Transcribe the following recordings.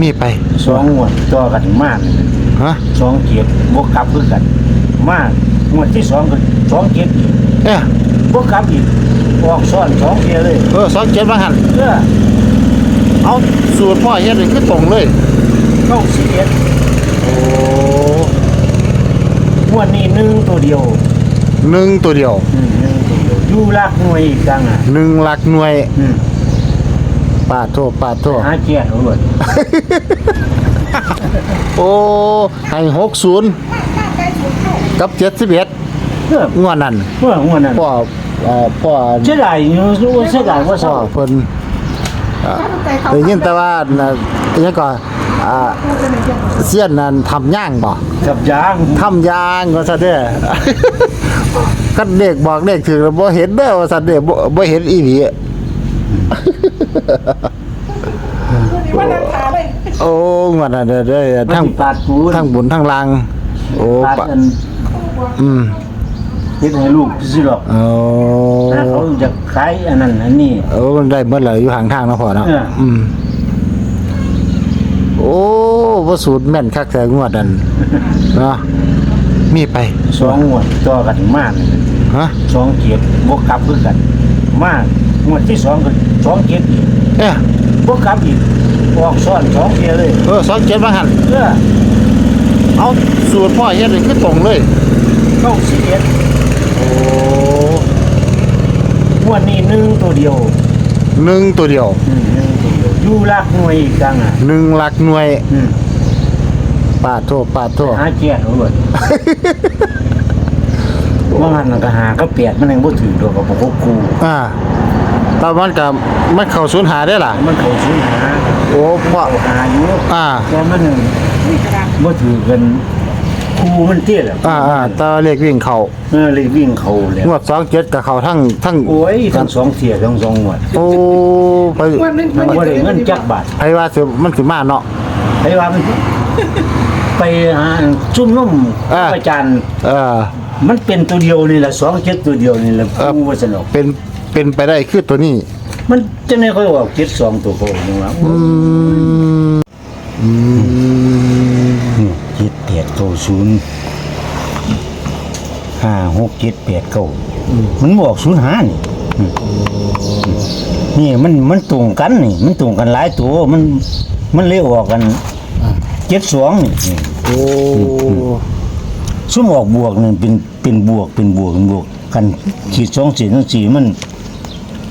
มีไปสองงวดต่อกันมากฮะสองเกียรติบวกกลับคือกัน มากงวดที่สองก็สองเกียรติอีกเอ๊ะบวกกลับอีกออกซ้อนสองเกียรติเลยเออสองเจ็ดมาหันเพื่อเอาสูตรพ่อเฮ็ดนี่คือตรงเลยเข้าสิเอ็ดโอ้งวดนี้หนึ่งตัวเดียวหนึ่งตัวเดียวอืมหนึ่งตัวเดียวอยู่รักหน่วยอีกจังอะหนึ่งหลักหน่วยอืม ปาดโทษปาดโทษหาเกียรติเอาเลยโอ้ให้หกศูนย์กับเจ็ดสิบเอ็ดเพื่องวดนั้นเพื่องวดนั้นพ่อเอ่อพ่อเสียดายอยู่รู้ว่าเสียดายว่าพ่อเศร้าเพิ่นอ่าได้ยินแต่ว่าน่ะอิหยังก่อนอ่าเสี้ยนนั่นทำย่างบ่กับยางทำยางว่าซะเด้อก็เด็กบอกเด็กถึงแล้วบ่เห็นเด้อว่าซะเด้อบ่บ่เห็นอีหลี ว่านั่งขาเลยโอ้งวดนั้นเด้อเด้อทั้ทั้งงปาดปูนทั้งบุญทั้งลางโอ้ปาดปะอันอืมเฮ็ดให้ลูกสิหรอกโอ้ถ้าเขาจะขายอันนั้นอันนี้ โอ้มันได้เบิดเลยอยู่ห่างทางเนาะพ่อเนาะเอออือืมโอ้บ่สูตรแม่นคักแต่งวดนั้นเนาะมีไปสองงวดต่อกันมากฮะสองเกียรติบวกกลับคือกัน มาก งวดที่สองก็สองเกียรติอีกเอ๊ะบวกกลับอีกออกซ้อนสองเกียรติเลยเออสองเจ็ดมาหันเพื่อเอาสูตรพ่อเฮ็ดนี่คือตรงเลยเข้าสิเอ็ดโอ้งวดนี้หนึ่งตัวเดียวหนึ่งตัวเดียวอืมหนึ่งตัวเดียวอยู่รักหน่วยอีกจังอะหนึ่งหลักหน่วยอืมปาดโทษปาดโทษหาเกียรติเอาเลยว่างันนก็หาก็เปียดมันยังบ่ถือดอกกับพวกกูอ่าแตอนมันกับมันเข้าสูญหายได้ล่ะ มันเขาซื้อหาโอ้พ่อเขาหาอยู่อ่า แต่มันยังนี่กระดาษบ่ถือกันครูมันเตี้ยแหละอ่าอ่าแตาเลขวิ่งเข้าเออเลยวิ่งเขาแล้วงวดสองเจ็ดกับเข้าทั้งทั้งโอ้ยทั้งสองเที่ยทั้งสองงวดโอ้ไปวันนึงมันบ่ได้เงินจักบาทไผว่าสิมันสิมาเนาะไผว่ามันไปหาซุ่มนุ่มอ่า อาจารย์ เออ มันเป็นตัวเดียวนี่แหละสองเจ็ดตัวเดียวนี่แหละเออกูว่าสนุกเป็น เป็นไปได้คือตัวนี้ มันจะไม่ค่อยออกเจ็ดสองตัวโกงว่าอืมอืมเจ็ดแปดเก้าศูนย์ห้าหกเจ็ดแปดเก้ามันบอกศูนย์ห้านี่อืมนี่มันมันตรงกันนี่ มันตรงกันหลายตัวมันมันเลยออกกันเจ็ดสองนี่นี่โอ้ซุ่มออกบวกนี่เป็นเป็นบวกเป็นบวกเป็นบวก กันขีดสองสี่ทั้งสี่มัน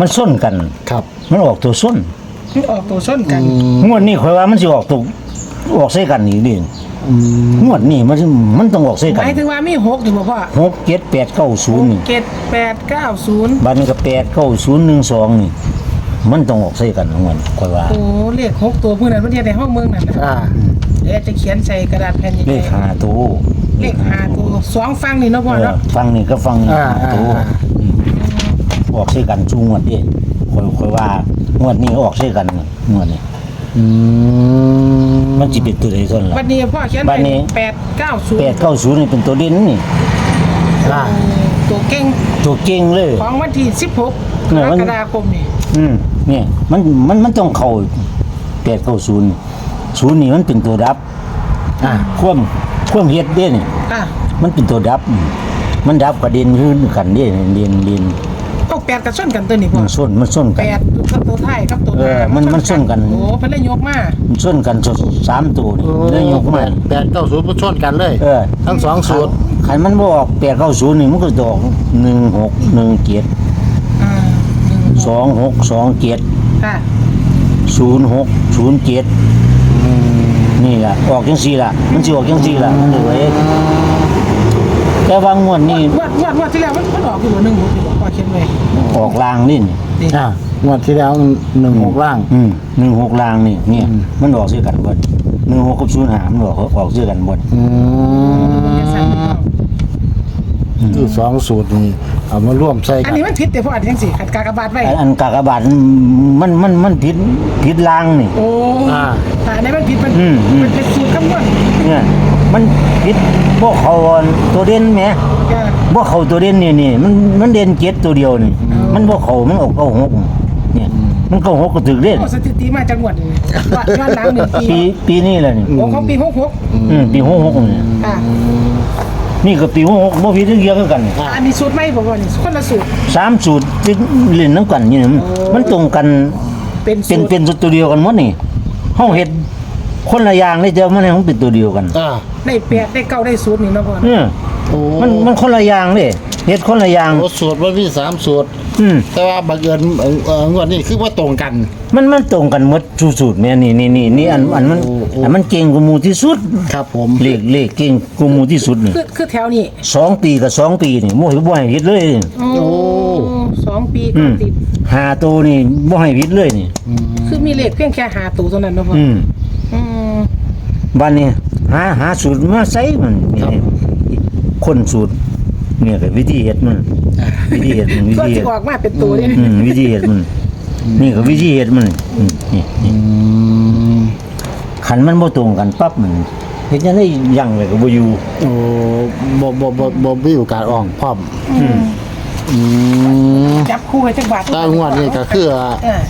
มันส้นกัน ครับ มันออกตัวส้นมันออกตัวส้นกัน งวดนี้คอยว่ามันสิออกตัวออกใส่กันอีกดิอืมงวดนี้มันสิมันต้องออกใส่หกันมายถึงว่ามีหกอยู่บ่พ่อหกเจ็ดแปดเก้าศูนย์นี่เจ็ดแปดเก้าศูนย์บัดนก็แปดเก้าศูนย์หนึ่งสองนี่ มันต้องออกใส่กันงวดคอยว่าโอ้เลขหกตัวเพื่อนนั้นเพื่อนในห้องเมืองนั่นนะอ่า เดี๋ยวจะเขียนใส่กระดาษแผ่นใหญ่เลขหาตัวเลขหาตัวสองฟังนี่เนาะพ่อเออเนาะฟังนี่ก็ฟังนี่อ่าหาตัวอ่า อืมออกใส่กันชูงวดดิคอยคอยว่างวดนี้ออกใส่กันงวดนี้อืมมันจะเป็นตัวใดส่วนละวันนี้พ่อเขียนบัดนี้ แปดเก้าศูนแปดย์เก้าศูนย์นี่เป็นตัวเด่นนี่อ่าตัวเก่งตัวเก่งเลย ของวันที่สิบหกกเนี่ยรมัน กฎาคมนี่อืมเนี่ยมันมันมันต้องเข้าแปดเข้าศูนย์ศูนย์นี่มันเป็นตัวดับ อ่าควมควมเฮ็ดเด้นี่ อะมันเป็นตัวดับอืมมันดับกระเด็นขึ้นกันเด้นี่เด่นเด่นเอา แปดกับส้นกันตัวนี้พ่อมันส้นมันส้นกัแปนดกับตัวไทายกับตัวเออมันมันส้นกัน โอ้เพิ่นเลยยกมามันส้นกันสสามตัวนี่แล้วยกมาแปดเก้าศูนย์มันชนกันเลย เออทั้งสองสูตรขันมันบออกแปดเข้าศูนย์นี่มันก็ดอกหนึ่งหกหนึ่งเจ็ดอ่าหนึ่งสองหกสองเจ็ดค่ะศูนย์หกศูนย์เจ็ดนี่แหละออกจังสี่ล่ะ มันสิออกจังสี่ล่ะมันเลย แต่ว่างวดนี่วดวดวดที่แล้วมันมันออกอยู่บ่หนึ่งหกอยู่บ่พ่อเขียนไว้ออกลางนี่นี่นี่อ่างวดที่แล้วหนึ่งหกล่าง อืมหนึ่งหกลางนี่เนี่ยอืม มันออกซื้อกันหมดหนึ่งหกกับศูนย์หามันออกออกซื้อกันหมดอืมอย่าสั่นมันเอาคือสองสูตรนี้เอามาร่วมใส่อักันนนี้มันผิดแต่พ่ออันจังสี่ขัดกากบาทไว้อันอันกากบาทมันมันมันผิดผิดลางนี่ โอ้อ่า แต่อันนี้มันผิดมันอืมอืม มันเป็นสูตรคำนวณเนี่ย มันผิดพวกเขาตัวเด่นไหมเออบ่เขาตัวเด่นนี่นี่มันมันเด่นเจ็ดตัวเดียวนี่ มันบ่เขามันออกเก้าหกเนี่ย มันก็หกก็ถึงเล่นโอ้สถิติมาจากงวดนี่ว่าย้อนหลังหนึ่งปีปีปีนี้แหละนี่โอ้ของปีหกหกอืมปีหกหกนี่อ่านี่ก็ปีหกหกบ่ผิดเดียวกันนี่อันนี้สูตรไหมผมว่านี่คนละสูตร สามสูตรที่เล่นน้ำกันนี่นะมันมันตรงกันเป็นเป็สูนตรเป็นตัวเดียวกันหมดนี่เฮาเฮ็ด คนละอย่างเลยแต่มันให้มันเป็นตัวเดียวกันอ่าได้แปดได้เก้าได้สูตรนี่เนาะพ่อเออโอ้มันมันคนละอย่างเด้เฮ็ดคนละอย่าง โอ้สูตรมันมีสามสูตร อืมแต่ว่าบังเอิญเอ่อเอ่องวดนี้คือว่าตรงกัน มันมันตรงกันหมดสูตรแม่นี่นี่นี่นี่อันอันมันโอ้โอ้ อันมันเก่งกว่าหมู่ที่สุดครับผมเลขเลขเก่งกว่าหมู่ที่สุดนี่คือคือแถวนี้สองปีกับสองปีนี่บ่ให้บ่ให้ผิดเลยโอ้สองปีอืก็มติด หาตัวนี่บ่ให้ผิดเลยนี่ คือมีเลขเพียงแค่หาตัวเท่านั้นเนาะพ่ออืมอืม บัดนี้หาหาสูตรมาใส่มันนี่คนสูตรเนี่ยก็วิธีเฮ็ดมันวิธีเฮ็ดมันวิก็ธีจะเฮ็ดออกมาเป็นตัวเนี่ยอืมวิธีเฮ็ดมันนี่ก็วิธีเฮ็ดมันอืมนี่นี่อืมขันมันบ่ตรงกันปั๊บมันเฮ็ดจังได๋ยังเลยก็บ่อยู่โอ้บ่บ่บ่บ่มีโอกาสออกพร้อมอืมจับคู่ให้จักบาทแตางวดนี้ก็คือเออ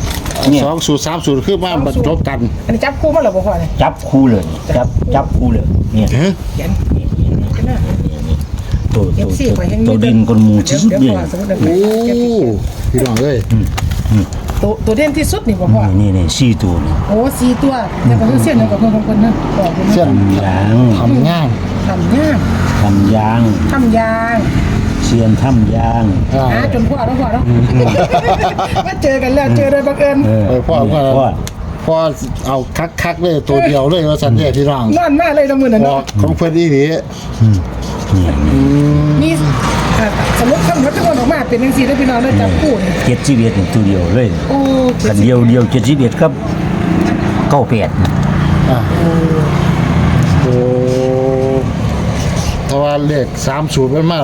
สองสูตรสามสูตรคือมาบรรจบกันอันนี้จับคู่มาแล้วบ่พ่อเนี่ยจับคู่เลย จับจับคู่เลยเนี่ยเฮ้ยเขียนนี่ๆๆนะตัวเอตัวฟซีตัวข่อยยังตัวดินคนหมู่ที่สุดเดี๋เนี่ยวยพ่อสมมุติว่าโอ้พี่น้องเอ้ยตัวตัวเด่นที่สุดนี่บ่พ่อนี่นี่สี่ตัวนี่โอ้สี่ตัวแต่ก็คือเส้นเดียวกับเพิ่นของเพิ่นนะบอกพิ่นนะเส้นยางทำง่ายทำยากทำยางทำยาง เชียนทำยาง อ่า หาจนพ่อแล้วพ่อแล้วมาเจอกันแล้วเจอโดยบังเอิญเออเออพ่อพ่อ พ่อพ่อเอาคักคักๆเลยตัวเดียวเลยว่าสันเดียพี่น้องนอนมาเลยละมื้อนั้นพอเนาะของเพื่อนอีนี้มีอ่าสมมุติคำนวณทั้งหมดออกมาเป็นจังซี่เด้อพี่น้องเด้อจับคู่นี่เจ็ดสิบเอ็ดนี่ตัวเดียวเลยโอ้กันเดียวเดียวเจ็ดสิบเอ็ดครับเก้าแปดอ่าโอ้แต่ว่าเลขสามสูตรมันมา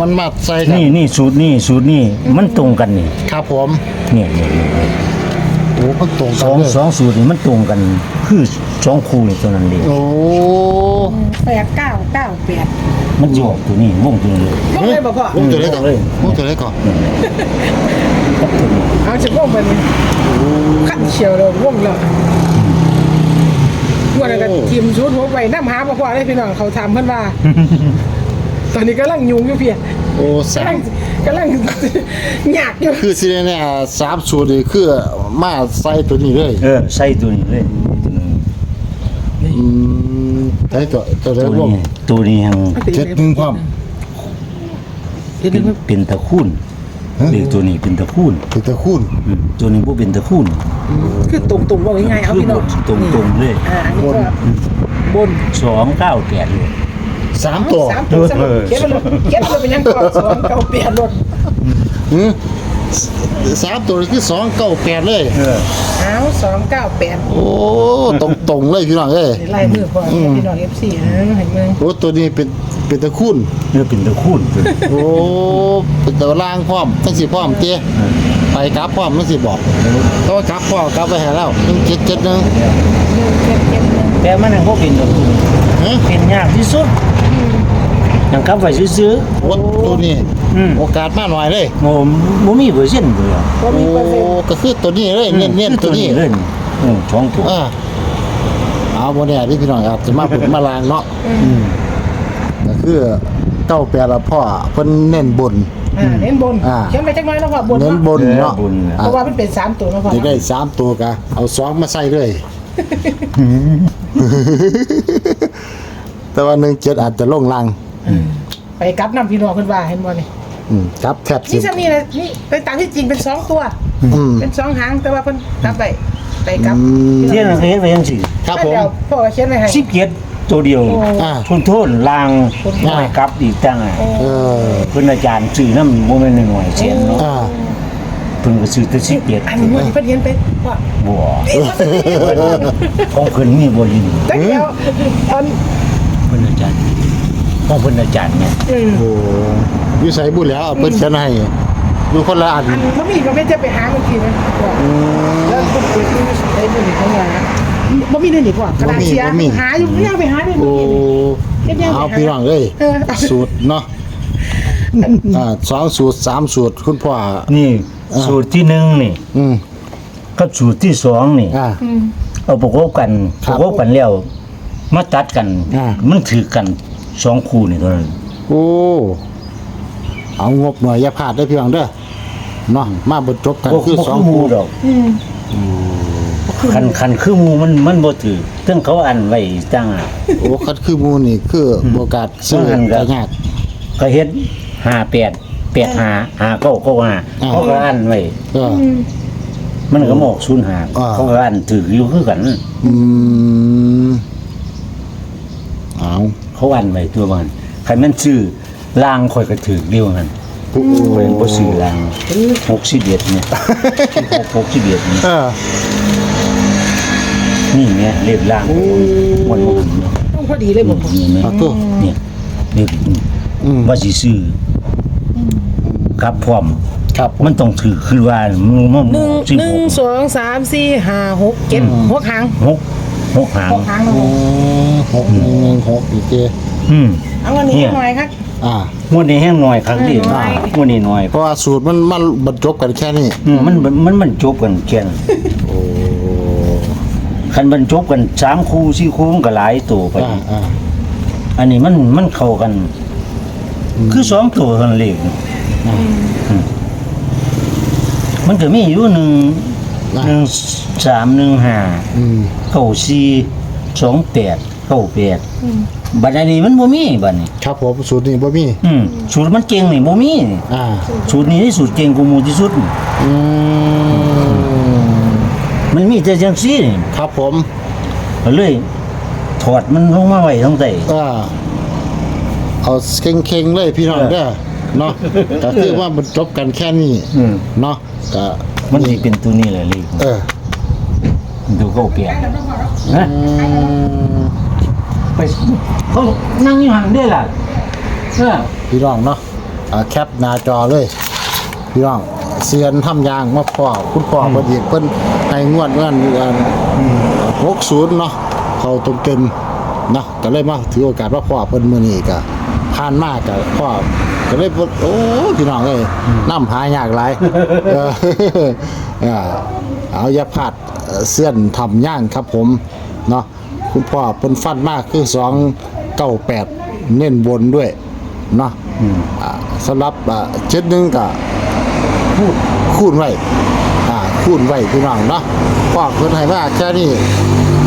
มันมาใส่กันนี่นี่สูตรนี่สูตรนี่มันตรงกันนี่ครับผมเนี่ยเนี่ยเนี่ยเนี่ยโอ้มันตรงสกันองเลยสองสูตรนี่มันตรงกัน คือสองคู่นี่ตัวนั้นเองโอ้แปดเก้าเก้าแปดมันจะออกตัวนี้ม่วงตัวนี้เลยลงเลยบ่พ่อวงตัวเล็กก่อนวงตัวเล็กก่อนเอาจะวงเป็นขั้นเขียวเลยวงแล้วว่าแล้วก็ทีมชุดหัวไปน้ำหาบ่พ่อได้พี่น้องเขาถามเพิ่นว่า ตอนนี้กำลังยุ่งอยู่เพียโอ้สากำลัมงกำลังยากอยู่คือสิเนี่ยสามสูตรนี่คือมาใส่ตัวนี้เลยเออใส่ตัวนี้เลยตัวนี้อืมใส่ตัวตัวเล็ตักววงนี้ตัวนี้ยังเจ็ดหนึ่งความเดี๋ยวเป็นนี้เป็นตะคูนเด็กตัวนี้เป็นตะคูนเป็นตะคูนอืมตัวนี้บ่เป็นตะคูนคือตุ่มๆว่าง่ายๆเอาคือพี่น้องตรงตรงๆเลย อ่าอันนี้ก็บน สองเก้าแปดเลย สามตัวสามตัวสามตัวเขียนมาเลยเขียนมาเลยเป็นยังก่อนสองเก้าเปลี่ยนรถหือสามตัวนี่คือสองเก้าแปดเลย เออเอาสองเก้าแปดโอ้ตรงตรงๆเลยพี่น้องเอ้ยไล่มือพอพี่น้องเอฟซีนะเห็นมึงโอ้ตัวนี้เป็นเป็นตะคูนเนื้อเป็นตะคูนตัวนี้โอ้เป็นตัวล่างพร้อมทั้งสี่พร้อมเตี้ยไปกราฟพร้อมทั้งสี่บอกต่ว่ากราฟพร้อมกราฟไปหาแล้วหนึ่งเจ็ดเจ็ดหนึ่งเจ็ดเจ็ดหนึ่งแต่มันยังบ่เป็นตะคูนฮะเป็นยากที่สุด ยังกลับไว้ซื้อโอ้ตัวนี้อืมโอกาสมาหน่อยเลยๆโมบ่มีเปอร์เซ็นต์เลยอะก็โอ้มีเปอร์เซ็นต์ก็คือตัวนี้เลยเน้นเน้นๆตัวนี้เลยนี่อืมสองตัวอ่าเอาโมเนี่ยที่พี่น้องครับจะมาเป็นมาลางเนาะอืมก็คือเก้าแปดละพ่อเพิ่นเน้นบน อ่าเน้นบนอ่า เขียนไปจังน้อยแล้วพอบนเน้นเนาะบนเนาะบุญเพราะว่ามันเป็นสามตัวแล้วพอจะได้สามตัวกะเอาสองมาใส่เลย แต่ว่าหนึ่งเจ็ดอาจจะลงลัง ไปกลับนำพี่น้องขึ้นว่าเห็นบ่นี่อืมครับแคบสินี่จะมีอะไรนี่เป็นตามที่จริงเป็นสองตัว อืม เป็นสองหางแต่ว่าเพิ่นกลับไปไปกลับอืมเที่ยงเคยเห็นไปยังสิครับผม เดี๋ยวพ่อก็เขียนไว้ให้ สิบเกียรตัวเดียวโอ้ อ่า ทุนโทษลางอ่า ไม่กลับอีกตั้งอะเออ เพิ่นอาจารย์ซื้อน้ำโมเมนต์หน่อยๆเสียนเนาะอ่า เพิ่นก็ซื้อแต่สิบเกียรอันนี้มันเพิ่นเขียนไปว่าบัวของเพิ่นมีบ่ยินแต่เดียวอันเพิ่นอาจารย์ ของเพิ่นอาจารย์เนี่ยอืมโอ้อยูใส่บุญแล้วเอาเพิ่นเขียนให้อยู่คนละอันอันบ่มีก็ไม่จะไปหาเมื่อกี้นะบอกแล้วเพิ่นเปิดที่ไอ้บ่มีของว่าบ่มีนี่นี่พ่อกระดาษเสียหาอยู่ยังไปหาได้โอ้เมื่อกี้เอาพี่น้องเลยเออ สูตรเนาะอ่าสองสูตรสามสูตรคุณพ่อนี่สูตรที่หนึ่งนี่อืมกับสูตรที่สองนี่ อ่า เอาประกบกันคปรับระกบกันแล้วมาตัดกัน อ่ามันถือกัน สองคู่นี่เท่านั้นโอ้ เอางบหน่อยอย่าพลาดได้อพี่น้องเด้อเนาะมาบรรจบกันบ่คือบ่สองคือหมูคู่ดอกคันคันคือหมูมันมันบ่ถือซึ่งเขาอันไว้จังอะโอ้คัดคือหมูนี่คือโอกาสซื้อว่างั้นครัก็บยาก ก็เฮ็ด58 85 59อ่า95เขาก็อันไว้เออมันก็หมอกศูนย์หาอ่า เขาก็อันถืออยู่คือกัน อืมเอา เขาอันไว้ตัวมันใครมันซื้อลางข่อยก็ถือเดียวกันโอ้ข่อยบ่ซื้อลาง61เนี่ย61เนี่ยเออนี่ไงเรียบลางมันมันต้องพอดีเลยผมนี่ไหมเอาตัวเนี่ยเรียบอืมว่าสิซื้อครับพร้อมครับมันต้องถือคือว่ามันมันหนึ่งสิบหนึ่งสองสามสี่ห้าหกเจ็ดหกหางหก หกหาง หกหางนะอืผมมหกหนึ่งหนึ่งหกอีกเจอืม เอาวันนี้เนี่ยหน่อยครับ อ่างวดนี้แห้งหน่อยครั้งนี้น้อย งวดนี้หน่อยเพราะว่าสูตรมันมันบรรจบกันแค่นี้อืมมันมันมันมันจบกันแค่นั้นโอ้คันมันจบกันสามคู่สี่คู่มันก็หลายตัวไป อ่าอ่าอันนี้มันมันเข้ากัน คือสองตัวเท่านั้นเลขอืมมันก็มีอยู่หนึ่ง หนึ่งสามหนึ่งห้าอืมเก้าสี่สองแปดเก้าแปดบัดอันนี้มันบ่มีบัดนี้ ครับผมสูตรนี้บ่มีอืมสูตรมันเก่งนี่บ่มีอ่าสูตรนี้ที่สูตรเก่งกูหมู่ที่สุดอืมมันมีแต่จังซี่นี่ครับผมก็เลย ถอดมันลงมาไว้ทั้งใต้อ่าเอาเข่งๆเลยพี่น้องเด้อเนาะก็คือว่ามันจบกันแค่นี้อืม เนาะก็ มันสิเป็นตัวนี้แหละเลขเออดูเก้าแปดนะอืมไปเขานั่งอยู่ห่างได้ล่ะเออพี่น้องเนาะอ่าแคปหน้าจอเลยพี่น้องเซียนทำยางมาพ่อคุณพ่อพอดีเพิ่นให้งวดเงินเดือนหกศูนย์เนาะเขาตรงเต็มเนาะก็เลยมาถือโอกาสว่าพ่อเพิ่นมื้อนี้ก็ ผ่านมากก็พ่อก็เลยบ่โอ้พี่น้องเอ้ยน้ำหายากหลายเออเออเอาอย่าพลาดเอ่อเสี้ยนทำย่างครับผมเนาะคุณพ่อเพิ่นฟันมากคือ298เน้นบนด้วยเนาะอืมอ่าสำหรับอ่าเจ็ดหนึ่งกับคูณคูณไว้อ่าคูณไว้พี่น้องเนาะพอกเพิ่นให้มาแค่นี้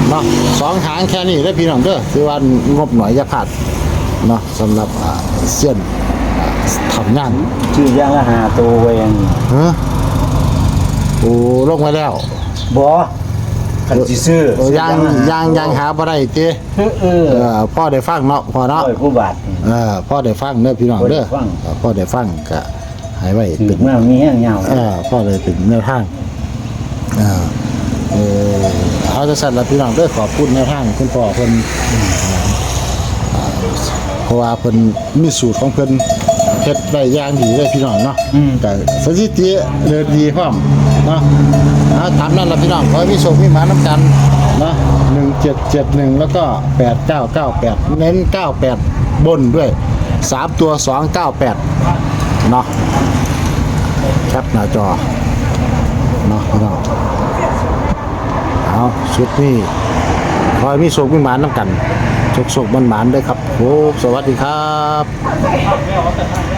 เนาะสองหางแค่นี้ได้อพี่น้องเด้อคือว่างบหน่อยอย่าพลาด เนาะสำหรับอ่าเส้นอ่าทำงานชื่อย่างละหาตัวไว้อย่างนี้เฮ้อโอ้ลงมาแล้วบ่คันสิซื้อเออย่างย่างย่างหาบ่ได้เต้เออเออเออพ่อได้ฟังเนาะพ่อเนาะร้อยกว่าบาทเออพ่อได้ฟังเด้อพี่น้องเด้อพ่อได้ฟัง เออพ่อได้ฟังก็ให้ไว้ถึเป็นงมามีแห้งยาวเออพ่อเลยถึงแนวทางเออเออเอาจะสั่นละพี่น้องเด้วยขอบคุณแนวทางคุณพ่อเพิ่นอ่าเพ ราะว่าเพิ่นมีสูตรของเพิ่นเฮ็ดได้อย่างดีเลยพี่น้องเนาะแต่สถิติเดินดีพร้อมเนาะเอาตามนั้นละพี่น้องขอให้มีโชคมีหมาน้ำกันเนาะ1771 แล้วก็ 8998 เน้น 98 บนด้วย 3 ตัว 298 เนาะแคปหน้าจอเนาะพี่น้องเอาชุดนี้คอยมีโศกมีหมานน้ำกัน โชคโศกมันหมานด้วยครับโอ้สวัสดีครับ